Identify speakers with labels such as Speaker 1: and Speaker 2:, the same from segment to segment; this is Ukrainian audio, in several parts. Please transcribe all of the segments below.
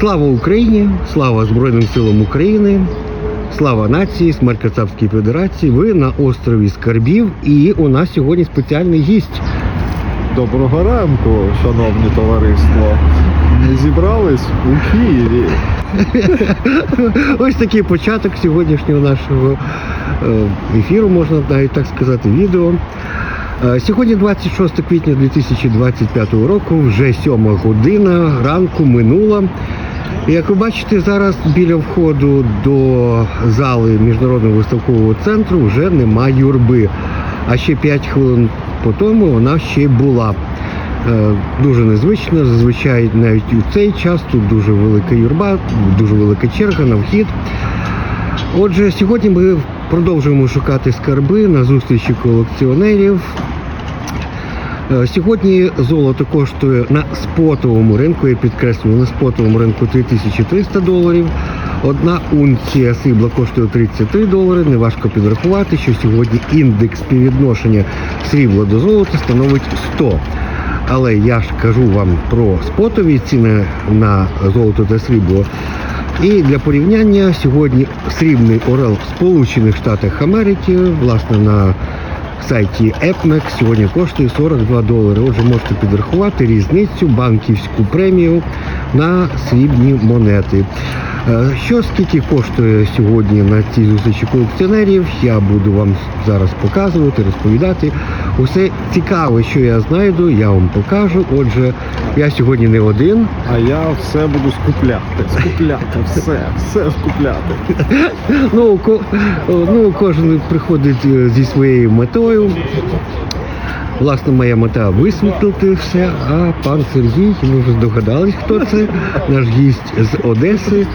Speaker 1: Слава Україні! Слава Збройним силам України! Слава нації, смерть Кацапській Федерації. Ви на острові Скарбів, і у нас сьогодні спеціальний гість.
Speaker 2: Доброго ранку, шановні товариство. Ми зібрались у Києві.
Speaker 1: Ось такий початок сьогоднішнього нашого е, ефіру, можна навіть так сказати, відео. Е, Сьогодні 26 квітня 2025 року, вже 7 година ранку минула. Як ви бачите, зараз біля входу до зали міжнародного виставкового центру вже немає юрби. А ще 5 хвилин по тому вона ще була. Е, Дуже незвично. Зазвичай навіть у цей час тут дуже велика юрба, дуже велика черга на вхід. Отже, сьогодні ми продовжуємо шукати скарби на зустрічі колекціонерів. Е, Сьогодні золото коштує на спотовому ринку, я підкреслюю, на спотовому ринку 3300 доларів. Одна унція срібла коштує 33 долари. Неважко підрахувати, що сьогодні індекс співвідношення срібла до золота становить 100. Але я ж кажу вам про спотові ціни на золото та срібло. І для порівняння сьогодні срібний орел в Сполучених Штатах Америки, власне, на сайті EPMEX сьогодні коштує 42 долари. Отже, можете підрахувати різницю банківську премію на срібні монети. Е, Що скільки коштує сьогодні на цій зустрічі колекціонерів, я буду вам зараз показувати, розповідати. Усе цікаве, що я знайду, я вам покажу. Отже, я сьогодні не один.
Speaker 2: А я все буду скупляти. Скупляти, все, все скупляти.
Speaker 1: Ну, ко, ну кожен приходить е, зі своєю метою. Власне, моя мета висвітлити все, а пан Сергій, ми вже здогадались, хто це, наш гість з Одеси.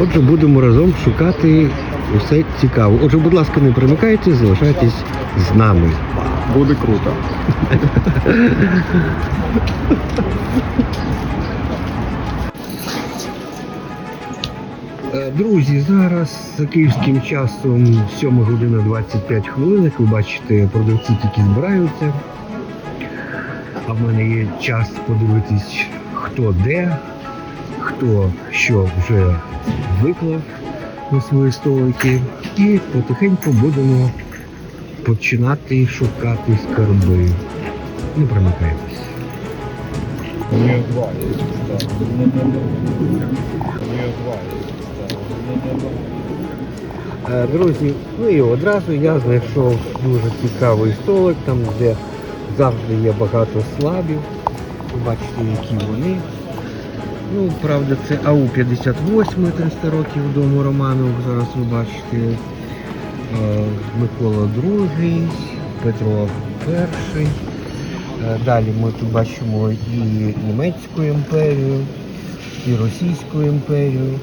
Speaker 1: Отже, будемо разом шукати усе цікаве. Отже, будь ласка, не примикайте, залишайтесь з нами.
Speaker 2: Буде круто.
Speaker 1: Е, Друзі, зараз за київським часом 7 година 25 хвилин. Як ви бачите, продавці тільки збираються. А в мене є час подивитись, хто де, хто що вже виклав на свої столики. І потихеньку будемо починати шукати скарби. Не примикайтесь. Е, Друзі, ну і одразу я знайшов дуже цікавий столик, там де завжди є багато слабів. Бачите, які вони. Ну, правда, це АУ-58, 300 років дому Романових, зараз ви бачите. Е, Микола II, Петро І. Е, Далі ми тут бачимо і Німецьку імперію, і Російську імперію.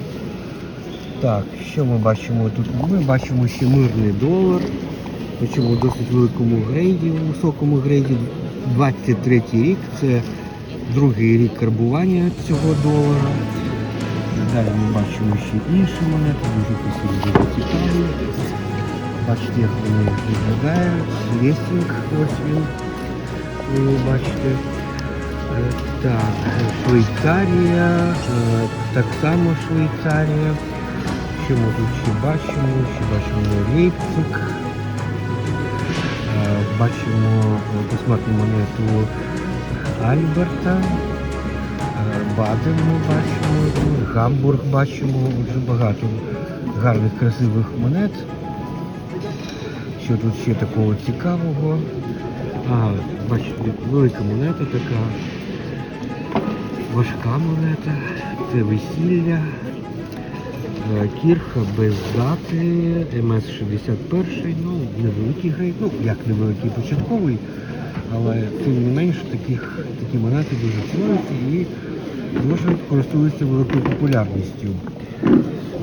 Speaker 1: Так, що ми бачимо тут? Ми бачимо ще мирний долар. Причому в досить великому грейді, високому грейді. 23 рік, це другий рік карбування цього долара. Далі ми бачимо ще інші монети, дуже красиві, дуже цікаві. Бачите, як вони виглядають. Лестінг, ось він. Ви бачите. Е, Так, Швейцарія, е, так само Швейцарія. Що ми тут ще бачимо? Ще бачимо Лейпциг. Бачимо е, посмертну монету Альберта. Е, Баден ми бачимо, Гамбург бачимо, дуже багато гарних красивих монет. Що тут ще такого цікавого? А, бачите, велика монета така. Важка монета. Це весілля. Е, Кірха без дати, МС-61, ну, невеликий грейд, ну, як невеликий початковий, але тим не менш таких, такі монети дуже цінуються і дуже користуються великою популярністю.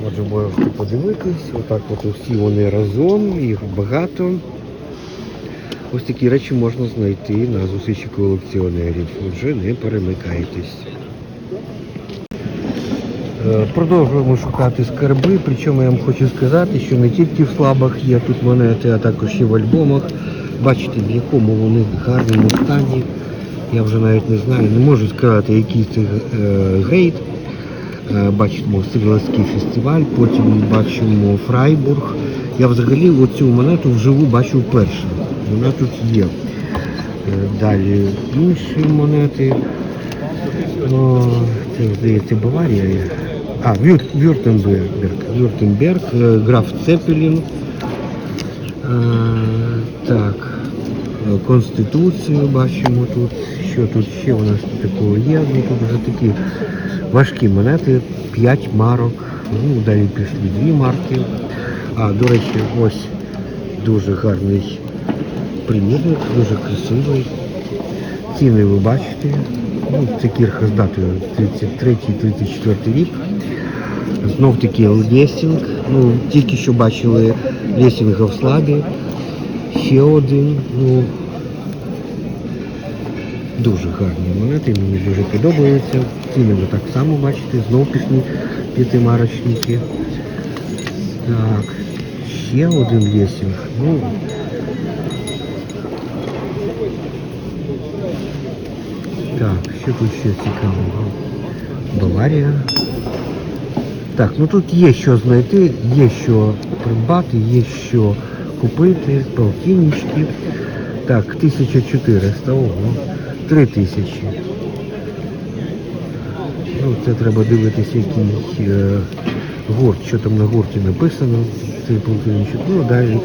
Speaker 1: Отже, можете подивитись, отак от усі вони разом, їх багато. Ось такі речі можна знайти на зустрічі колекціонерів. Отже, не перемикайтесь. Е, Продовжуємо шукати скарби, причому я вам хочу сказати, що не тільки в слабах є тут монети, а також і в альбомах. Бачите, в якому вони гарному стані. Я вже навіть не знаю, не можу сказати, який це е, грейд. Е, Бачимо стрілецький фестиваль, потім бачимо Фрайбург. Я взагалі оцю монету вживу бачив вперше. Вона тут є. Далі інші монети. О, це, здається, Баварія. є. А, Вюр, Вюртемберг. Вюртемберг, е, граф Цепелін. Е, так. Е, Конституцію бачимо тут. Що тут ще у нас такого є? Ну, тут вже такі важкі монети, 5 марок. Ну, далі пішли 2 марки. А, до речі, ось дуже гарний примірник, дуже красивий. Ціни ви бачите. Ну, це кірха з датою 33-34 рік. Знов таки лесінг. Ну, тільки що бачили лесінга в слабі. Ще один. Ну, дуже гарні монети, мені дуже подобаються. Ціни ви так само бачите, знов пішли п'ятимарочники. Так, ще один лесінг. Ну, Так, що тут ще цікавого? Баварія. Так, ну тут є що знайти, є що придбати, є що купити, полтиннички. Так, 1400, ого, 3000. Ну, це треба дивитися, який е, гурт, що там на гурті написано, цей полтинничок. Ну, далі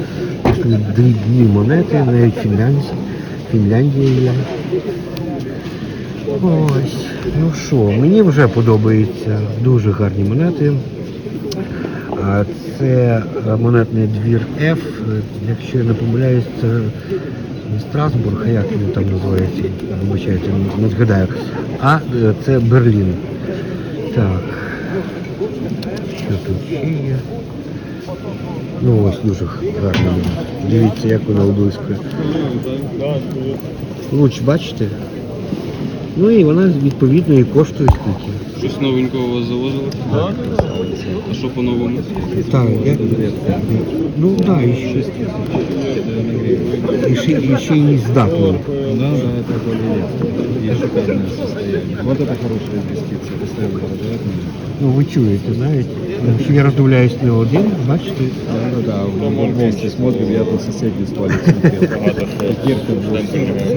Speaker 1: дрібні монети, навіть Фінляндія, Фінляндія є. Ось, ну що, мені вже подобаються дуже гарні монети. Це е, монетний двір F, якщо я не помиляюсь, це Страсбург, а як він там називається, вибачайте, не згадаю. А е, це Берлін. Так. Що тут ще є? Ну ось дуже гарно. Дивіться, як вона облискує. Луч, бачите? Ну і вона відповідно і коштує скільки.
Speaker 3: Щось новенького у вас завозили? Так. А що по-новому?
Speaker 1: Так, я... Ну так, да, і ще, і ще, і ще і з датою.
Speaker 2: Да, да, это более есть шикарное состояние. Вот это хорошая инвестиция, постоянно дорожает меня.
Speaker 1: Ну ви чуєте, навіть. Що я роздивляюсь не один, бачите?
Speaker 2: Да, да, да, мы вместе смотрим, я тут соседей спали смотрел. И Кирка был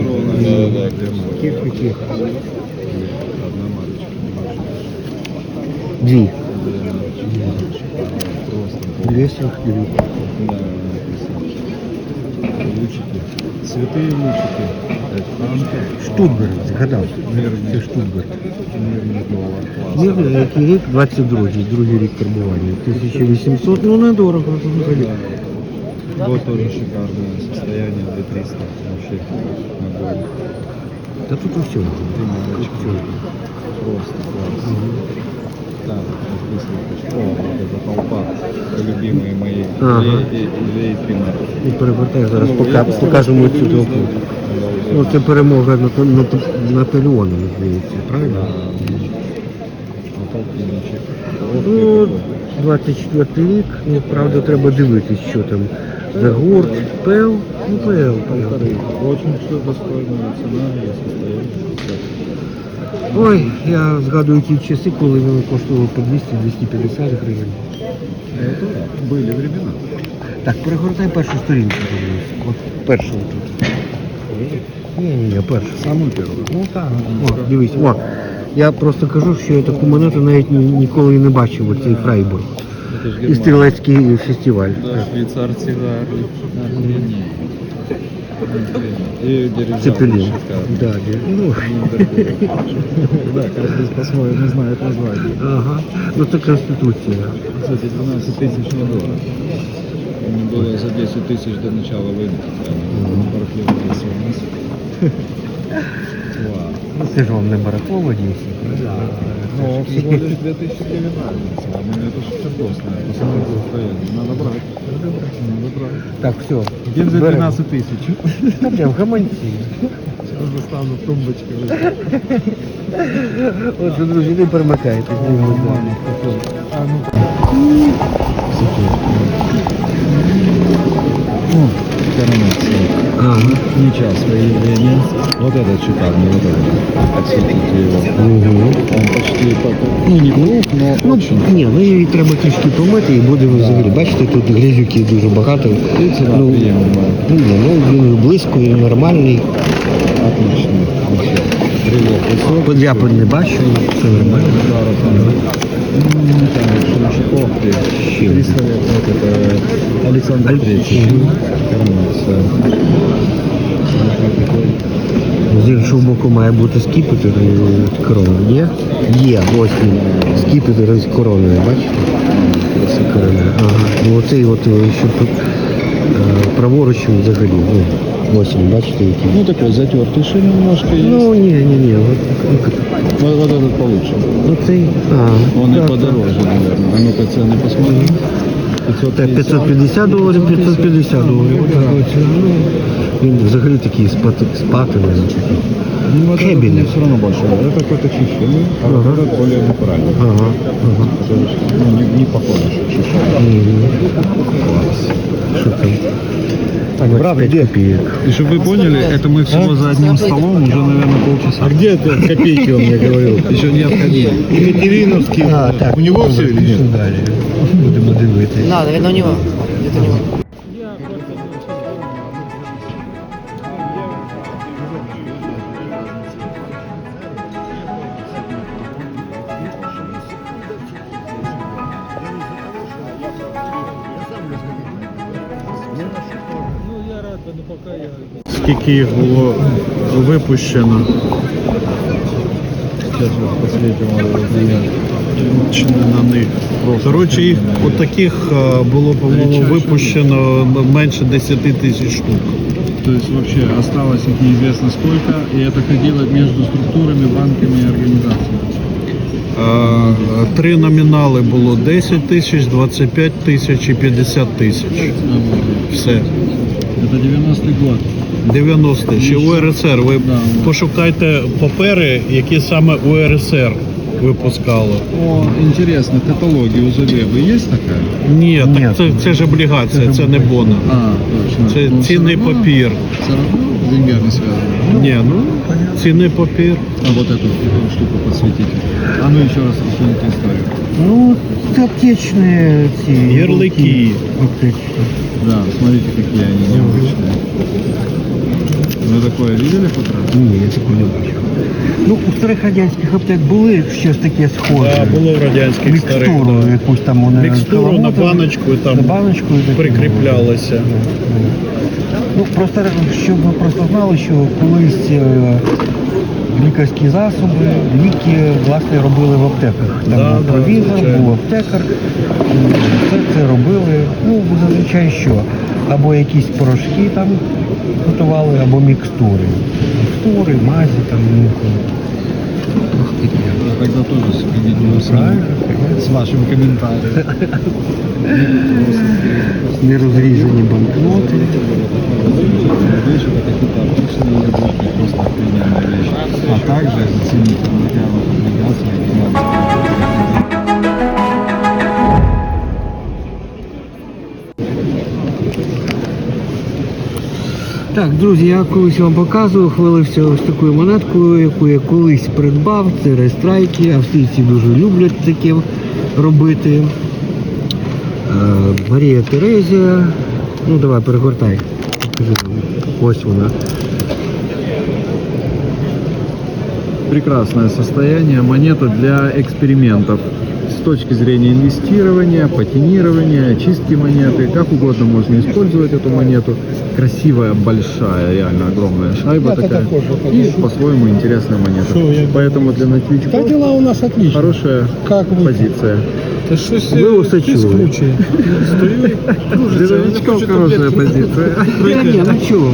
Speaker 2: ровно, да, да, да, две марки.
Speaker 1: Кірка, кірка.
Speaker 2: Одна марочка, не больше.
Speaker 1: Дві.
Speaker 2: Две марочки, просто.
Speaker 1: Лесінг, дві.
Speaker 2: Да, красавчик. Лучики. Святые лучики. Это
Speaker 1: Штутгарт, згадав. Це Штутгарт.
Speaker 2: Мирный доллар. Класс.
Speaker 1: Мирний, який рік? 22-й, другий рік карбування. 1800, ну недорого взагалі.
Speaker 2: Вот тоже шикарное состояние 2300 вообще огонь.
Speaker 1: Та тут усе.
Speaker 2: Три марочки. Просто класс. Так, подписывайтесь. О, вот это толпа. Любимые мои.
Speaker 1: Ага.
Speaker 2: Две и, две и три марочки.
Speaker 1: І перевертай зараз,
Speaker 2: Ну,
Speaker 1: пока,
Speaker 2: я
Speaker 1: покажемо цю
Speaker 2: люблю,
Speaker 1: толпу.
Speaker 2: да,
Speaker 1: Ну це перемога над, над, Наполеоном, здається, правильно?
Speaker 2: Да. Вот полтинничек.
Speaker 1: Ну,
Speaker 2: Вот
Speaker 1: 24 рік, ну правда треба дивитись, що там за гурт, пел, ну пел, пел.
Speaker 2: Очень все достойная цена и состояние.
Speaker 1: Ой, я згадую ті часи, коли вони коштували по 200-250 гривень.
Speaker 2: Это были времена.
Speaker 1: Так, перегортай першу сторінку, подивись. От першу тут. Ні, ні, ні, першу.
Speaker 2: Самую первую.
Speaker 1: Ну так, о, дивись, о. Я просто кажу, що я таку монету навіть ні- ніколи не бачив, оцей Фрайбург.
Speaker 2: Это же
Speaker 1: І стрілецький фестиваль.
Speaker 2: Да, швейцарцы, да. Цепелин.
Speaker 1: Да, ну.
Speaker 2: Да, каждый по-своему знает название.
Speaker 1: Ага. Ну, это Конституция.
Speaker 2: Кстати, 12 тысяч не было. Не было за 10 тысяч до начала войны. Барахлево 18. Ну, барахла.
Speaker 1: Ну це ж вам не барахло водійство.
Speaker 2: Ну, всего лишь 2000. А мы это же чердосное. Посмотрите состояние. Надо брать.
Speaker 1: Так, все.
Speaker 2: Бензин за 12 тысяч.
Speaker 1: Прям гаманці.
Speaker 2: Сейчас достану тумбочки.
Speaker 1: От, друзі, не перемикайтесь.
Speaker 2: А ну. Все коронация.
Speaker 1: Ага.
Speaker 2: Не частое явление. Вот этот шикарный, вот этот. Подсветите его.
Speaker 1: Угу.
Speaker 2: Он почти, по- ну не круг, но
Speaker 1: Ну,
Speaker 2: очень.
Speaker 1: ні, ну її треба трішки помити і буде взагалі. Бачите, тут грязюки дуже багато.
Speaker 2: И цена
Speaker 1: Ну,
Speaker 2: приемлемая.
Speaker 1: ну, ні, ну він близько, він нормальний.
Speaker 2: Отлично. Вообще. Привет. Высокий.
Speaker 1: Подряпин не бачу, все нормально.
Speaker 2: Ударов там. М, там, Шишаков,
Speaker 1: Щи.
Speaker 2: 300 лет, вот это Александр.
Speaker 1: З іншого боку має бути скіпетр і корона. Є? Є, ось він. Скіпетр з короною, бачите? Ага. Ну оцей от, е, що тут е, праворуч взагалі. Ну, ось він, бачите, який.
Speaker 2: Ну такой затертый шин немножко есть.
Speaker 1: Ну, ні, ні, ні. От,
Speaker 2: вот, вот этот получше.
Speaker 1: оцей. А,
Speaker 2: Он и
Speaker 1: так,
Speaker 2: подороже, наверное. А ну-ка цены посмотрим.
Speaker 1: Так, 550 доларів, 550 доларів. Отак ось, ну, Він взагалі такий спати, спатаний.
Speaker 2: Ну, вот этот
Speaker 1: Кабель.
Speaker 2: мне все равно больше. нравится. Это какой-то чищенный, а вот
Speaker 1: Ага.
Speaker 2: этот более натуральный.
Speaker 1: Ага, ага.
Speaker 2: Который, ну, не, не похож на чищенный.
Speaker 1: Мгм.
Speaker 2: Класс.
Speaker 1: Що там? Так, 25 копійок.
Speaker 2: И чтобы вы поняли, это мы всего за одним столом уже, наверное, полчаса. А где это копейки, он мне говорил? Еще не отходили.
Speaker 4: Екатериновский.
Speaker 1: А, так.
Speaker 4: У него все или нет?
Speaker 1: Пішли далі. Будемо дивитися.
Speaker 5: Да, наверное, у него. Где-то у него.
Speaker 4: Скільки їх було випущено? Чи не на них? Коротше, їх отаких е, було, по-моєму, випущено менше 10 тисяч штук.
Speaker 2: То есть вообще осталось их неизвестно сколько, и это ходило между структурами, банками и организациями.
Speaker 4: Е, Три номінали було 10 тисяч, 25 тисяч і 50 тисяч. Все.
Speaker 2: Это 90-й год.
Speaker 4: 90 ще УРСР. Ви
Speaker 2: Да.
Speaker 4: пошукайте папери, які саме УРСР випускало.
Speaker 2: О, интересно, каталоги у Заведы есть такая?
Speaker 4: Ні,
Speaker 1: Ні.
Speaker 4: так це, це ж облігація, це не бона.
Speaker 2: А, точно.
Speaker 4: Це
Speaker 2: Ну,
Speaker 4: цінний
Speaker 2: всё равно-
Speaker 4: папір.
Speaker 2: Все равно с деньгами связано.
Speaker 4: Ні, ну цінний папір.
Speaker 2: А вот эту э, штуку подсветите. А ну еще раз расскажите историю.
Speaker 1: Ну, це аптечні ці.
Speaker 4: Ярлики.
Speaker 1: Аптечні.
Speaker 2: Да, смотрите, какие они необычные. Вы такое видели хоть раз?
Speaker 1: Ні, я таку не бачив. Ну, у старих радянських аптек були щось таке схоже.
Speaker 4: Да, було в радянських старих.
Speaker 1: Мікстуру
Speaker 4: да.
Speaker 1: якусь там вони
Speaker 4: Мікстуру на баночку там
Speaker 1: на баночку
Speaker 4: прикріплялося.
Speaker 1: Ну, просто щоб ви просто знали, що колись е, лікарські засоби, ліки власне робили в аптеках. Там
Speaker 4: Да,
Speaker 1: був
Speaker 4: да,
Speaker 1: провізор,
Speaker 4: звичайно.
Speaker 1: був аптекар, все це робили. Ну, зазвичай що? Або якісь порошки там готували, або мікстури. Мікстури, мазі там інколи. Ось таке.
Speaker 2: Я тогда тоже сходить с,
Speaker 1: Правильно.
Speaker 2: с вашим комментарием.
Speaker 1: Нерозрізані банкноти.
Speaker 2: Вещи, это какие-то обычные яблоки,
Speaker 1: Так, друзі, я колись вам показував, хвалився ось такою монеткою, яку я колись придбав. Це рестрайки. Австрійці дуже люблять таке робити. Е, Марія Терезія. Ну давай, перегортай. Ось вона.
Speaker 2: Прекрасное состояние, монета для экспериментов С точки зрения инвестирования, патинирования, чистки монеты, как угодно можно использовать эту монету. Красивая, большая, реально огромная шайба такая. И по-своему интересная монета. Поэтому для новичков
Speaker 6: Да дела у нас отлично.
Speaker 2: хорошая
Speaker 6: Как вы?
Speaker 2: позиция.
Speaker 6: Да щось
Speaker 1: Ви усе чули.
Speaker 2: Для новичков хорошая позиция.
Speaker 1: Ні, ні, ну чого.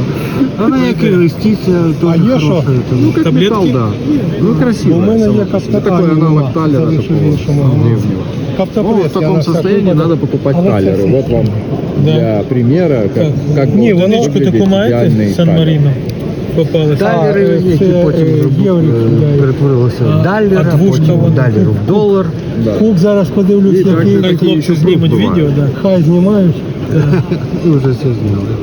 Speaker 1: Вона як інвестиція,
Speaker 6: А
Speaker 1: теж
Speaker 6: є що?
Speaker 1: хороша.
Speaker 2: Ну, как металл, да. Ну, красиво.
Speaker 6: У мене є
Speaker 2: Такой
Speaker 6: каптопресс.
Speaker 2: аналог талера
Speaker 6: Це
Speaker 2: такого
Speaker 6: в іншому.
Speaker 2: древнего.
Speaker 6: Каптопресс.
Speaker 2: Ну, в таком состоянии надо покупать
Speaker 6: Але це
Speaker 2: талеры.
Speaker 6: все-
Speaker 2: Вот вам
Speaker 6: Да.
Speaker 2: для примера, как, как
Speaker 6: Ні,
Speaker 2: будет
Speaker 6: воничку
Speaker 2: выглядеть
Speaker 6: таку маєте
Speaker 2: идеальный
Speaker 6: Сан
Speaker 2: талер.
Speaker 6: Маріно? Попалися.
Speaker 1: Талери,
Speaker 6: А,
Speaker 1: які
Speaker 6: це,
Speaker 1: потім
Speaker 6: е,
Speaker 1: зробили,
Speaker 6: єврик,
Speaker 1: е,
Speaker 6: да.
Speaker 1: перетворилися
Speaker 6: А-
Speaker 1: в даллера,
Speaker 6: а двушка
Speaker 1: потім
Speaker 6: вона-
Speaker 1: даллеру в долар.
Speaker 2: Да.
Speaker 6: Кук зараз подивлюсь,
Speaker 2: І так,
Speaker 6: який
Speaker 2: так,
Speaker 6: хлопці
Speaker 2: ще
Speaker 6: знімуть
Speaker 2: буває.
Speaker 6: відео, да. хай знімають.
Speaker 1: І вже все зняли.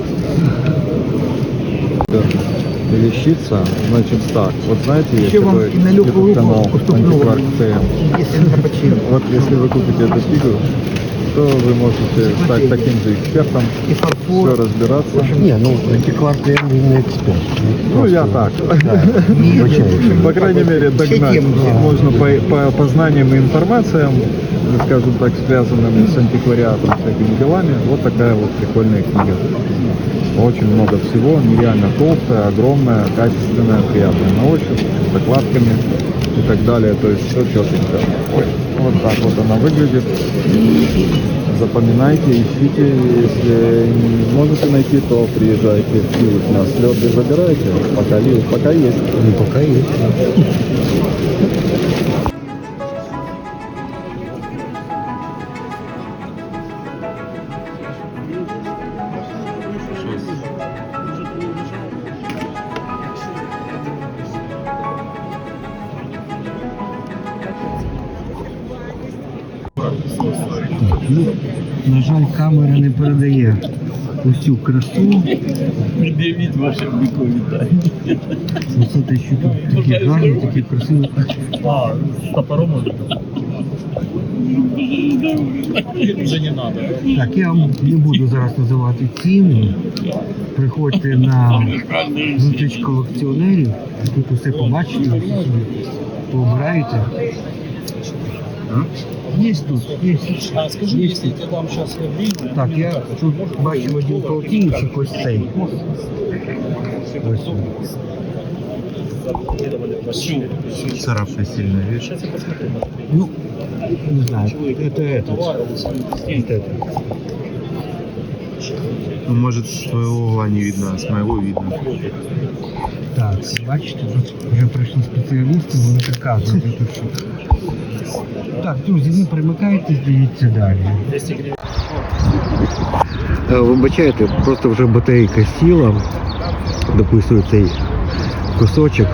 Speaker 2: Вещица, значит так, вот знаете, есть
Speaker 5: Еще вам
Speaker 2: такой
Speaker 5: на легкую
Speaker 2: YouTube канал
Speaker 5: руку уступлю.
Speaker 2: Антикварк ТМ.
Speaker 5: Если на почину.
Speaker 2: Вот если вы купите эту книгу, то вы можете стать таким же экспертом,
Speaker 5: И фарфор.
Speaker 2: все разбираться.
Speaker 1: Ні, ну антиквар він не експерт.
Speaker 2: Ну, я так. По крайней мере, догнать можно по, по познаниям и информациям, скажем так, связанным с антиквариатом, всякими делами. Вот такая вот прикольная книга. Очень много всего, нереально толстая, огромная, качественная, приятная на ощупь, с закладками и так далее. То есть все четенько. Ой, вот так вот она выглядит. Запоминайте, ищите. Если не можете найти, то приезжайте в Киев на слет и забирайте. Пока, пока есть.
Speaker 1: Ну, поки є. Жаль, камера не передає усю красу.
Speaker 6: Пред'явіть ваше вікові вітання.
Speaker 1: Оце те, що тут таке гарне, таке красиве.
Speaker 6: А, з топором? Вже не надо.
Speaker 1: Так, я вам не буду зараз називати ціни. Приходьте на зустріч колекціонерів, тут усе побачите, пообираєте. Є тут, є.
Speaker 6: А скажи,
Speaker 1: Є.
Speaker 6: якщо я дам зараз время.
Speaker 1: Так, я тут бачив один полтинничок, ось цей. Ось. він.
Speaker 6: Царапка сильная, видишь? Сейчас я посмотрю.
Speaker 1: Ну, не знаю, это этот. Вот это.
Speaker 6: Ну, может, с твоего угла не видно, а с моего видно.
Speaker 1: Так, бачите, тут вже прийшли спеціалісти, вони підказують. тут що. Так, друзі, не перемикайтесь, дивіться далі.
Speaker 6: 200.
Speaker 1: Е, Вибачайте, просто вже батарейка сіла, дописую цей кусочок.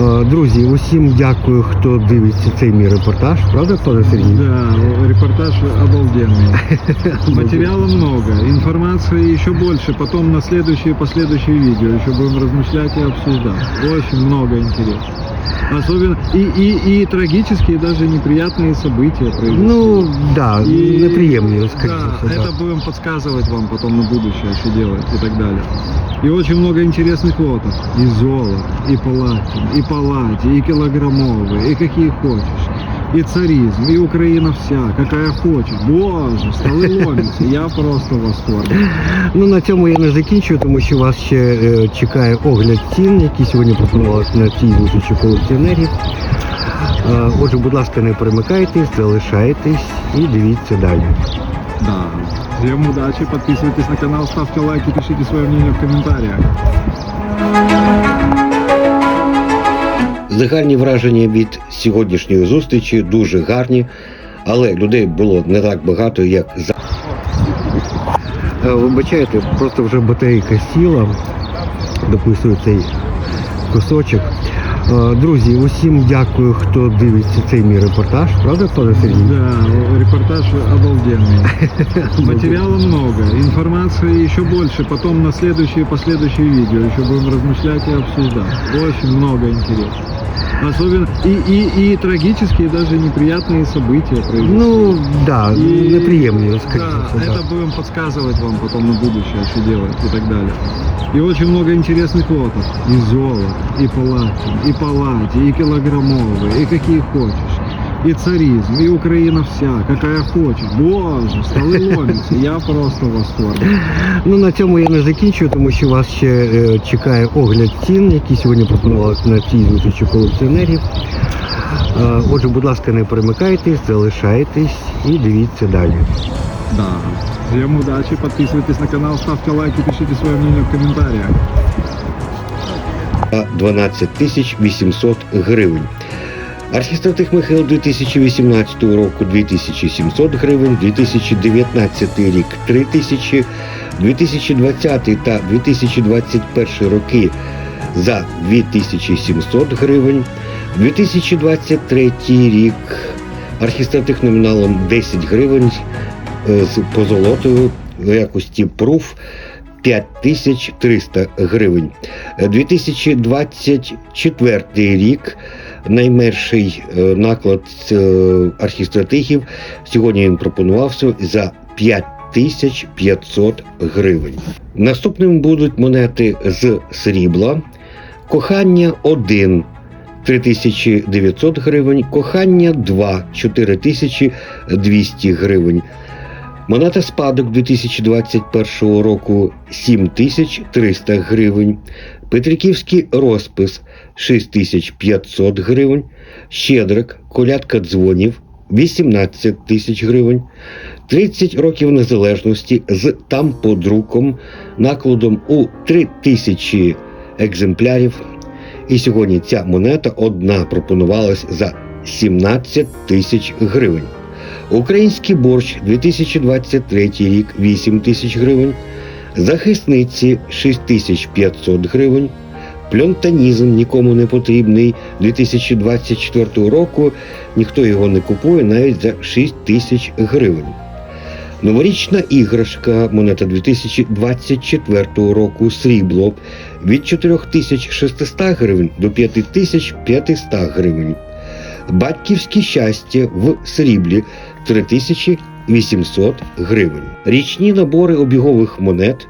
Speaker 1: Е, Друзі, усім дякую, хто дивиться цей мій репортаж, правда, пане Сергій?
Speaker 2: Да, репортаж обалденный. Материала много, информации еще больше. Потом на следующие последующие видео еще будем размышлять и обсуждать. Очень много интересного. Особенно и, и, и трагические, даже неприятные события произошли.
Speaker 1: Ну, да,
Speaker 2: И-
Speaker 1: неприємні, скажімо.
Speaker 2: Да,
Speaker 1: так.
Speaker 2: это будем подсказывать вам потом на будущее, что делать и так далее. И очень много интересных лотов. И золото, и платин, и палладий, и килограммовые, и какие хочешь. И царизм, и Украина вся, какая хочет. Боже, столы ломятся. Я просто в восторге.
Speaker 1: Ну на цьому я не закінчую, тому що вас ще е, чекає огляд цін, які сьогодні пропонувалися на цій зустрічі колекціонерів. Е, отже, будь ласка, не перемикайтесь, залишайтесь і дивіться далі.
Speaker 2: Да. Всем удачи, подписывайтесь на канал, ставьте лайки, пишите свое мнение в комментариях.
Speaker 1: Загальні враження від сьогоднішньої зустрічі дуже гарні, але людей було не так багато, як за. Е, Вибачайте, просто вже батарейка сіла, дописую цей кусочок. Е, Друзі, усім дякую, хто дивиться цей мій репортаж, правда, пане Сергій?
Speaker 2: Да, репортаж обалденный. Материала много, информации еще больше. Потом на следующие последующие видео еще будем размышлять и обсуждать. Очень много интересного. Особенно и, и, и трагические, даже неприятные события произошли.
Speaker 1: Ну, да,
Speaker 2: И-
Speaker 1: неприємні, скажімо.
Speaker 2: Да,
Speaker 1: так.
Speaker 2: это будем подсказывать вам потом на будущее, что делать и так далее. И очень много интересных лотов. И золото, и платин, и палладий, и килограммовые, и какие хочешь. И царизм, и Украина вся, какая хочет. Боже, столы ломятся. Я просто в восторге.
Speaker 1: Ну на цьому я не закінчую, тому що вас ще е, чекає огляд цін, які сьогодні пропонувалися на цій зустрічі колекціонерів. Е, отже, будь ласка, не перемикайтесь, залишайтесь і дивіться далі.
Speaker 2: Да. Всем удачи, подписывайтесь на канал, ставьте лайки, пишите свое мнение в комментариях.
Speaker 1: 12 тисяч 800 гривень. Архістратих Михайло 2018 року 2700 гривень, 2019 рік 3000, 2020 та 2021 роки за 2700 гривень, 2023 рік архістратих номіналом 10 гривень е, з позолотою якості пруф 5300 гривень. 2024 рік найменший е, наклад е, архістратигів сьогодні він пропонувався за 5500 гривень. Наступними будуть монети з срібла. Кохання 1 3900 гривень, кохання 2 4200 гривень. Монета спадок 2021 року 7300 гривень. Петриківський розпис 6500 гривень. Щедрик, колядка дзвонів 18 тисяч гривень. 30 років незалежності з тамподруком, накладом у 3000 екземплярів. І сьогодні ця монета одна пропонувалась за 17 тисяч гривень. Український борщ 2023 рік 8 тисяч гривень. Захисниці 6500 гривень. Пльонтанізм нікому не потрібний 2024 року. Ніхто його не купує навіть за 6 тисяч гривень. Новорічна іграшка монета 2024 року срібло від 4600 гривень до 5500 гривень. Батьківське щастя в сріблі 3800 гривень. Річні набори обігових монет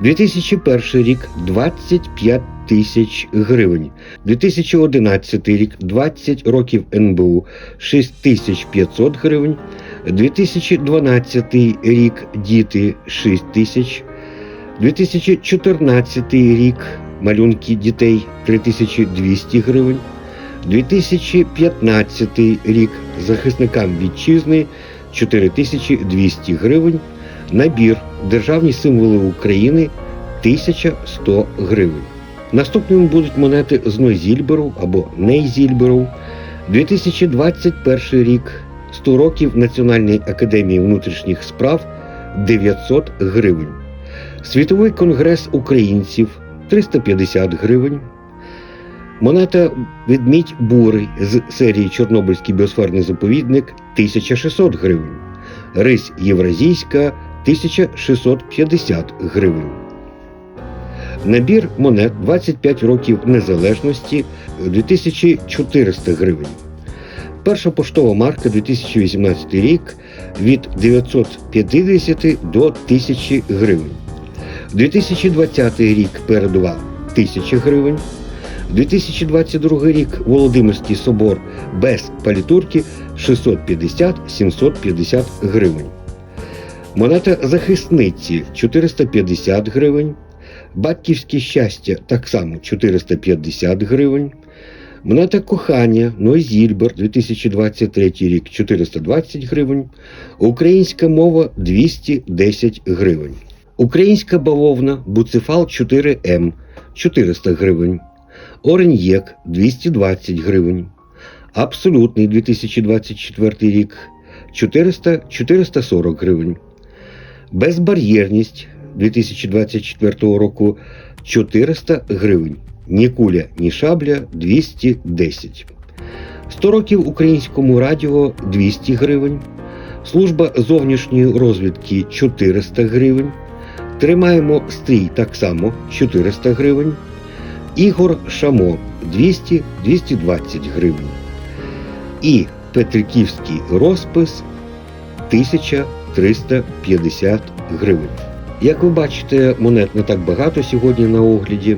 Speaker 1: 2001 рік 25 тисяч гривень. 2011 рік 20 років НБУ 6500 гривень. 2012 рік діти 6 тисяч. 2014 рік малюнки дітей 3200 гривень. 2015 рік захисникам вітчизни 4200 гривень. Набір Державні символи України 1100 гривень. Наступними будуть монети з Нойзільберу або Нейзільберу. 2021 рік 100 років Національної академії внутрішніх справ 900 гривень. Світовий конгрес українців 350 гривень. Монета Ведмідь Бурий з серії Чорнобильський біосферний заповідник 1600 гривень. Рись Євразійська 1650 гривень. Набір монет 25 років незалежності 2400 гривень. Перша поштова марка 2018 рік від 950 до 1000 гривень. 2020 рік передова 1000 гривень. 2022 рік Володимирський собор без палітурки 650-750 гривень. Монета захисниці 450 гривень. Батьківське щастя так само 450 гривень. Монета кохання Нойзільбер 2023 рік 420 гривень. Українська мова 210 гривень. Українська бавовна Буцефал 4М 400 гривень. Ореньєк 220 гривень. Абсолютний 2024 рік 400 440 гривень. Безбар'єрність 2024 року 400 гривень. Ні куля, ні шабля 210. 100 років українському радіо 200 гривень. Служба зовнішньої розвідки 400 гривень. Тримаємо стрій так само 400 гривень. Ігор Шамо 200-220 гривень. І Петриківський розпис 1350 гривень. Як ви бачите, монет не так багато сьогодні на огляді,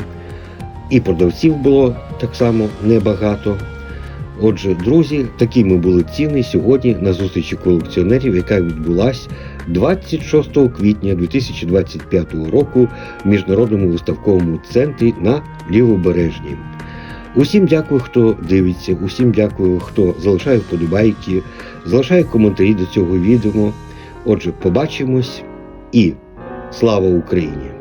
Speaker 1: і продавців було так само небагато. Отже, друзі, такими були ціни сьогодні на зустрічі колекціонерів, яка відбулась 26 квітня 2025 року в міжнародному виставковому центрі на Лівобережні. Усім дякую, хто дивиться, усім дякую, хто залишає вподобайки, залишає коментарі до цього відео. Отже, побачимось і слава Україні!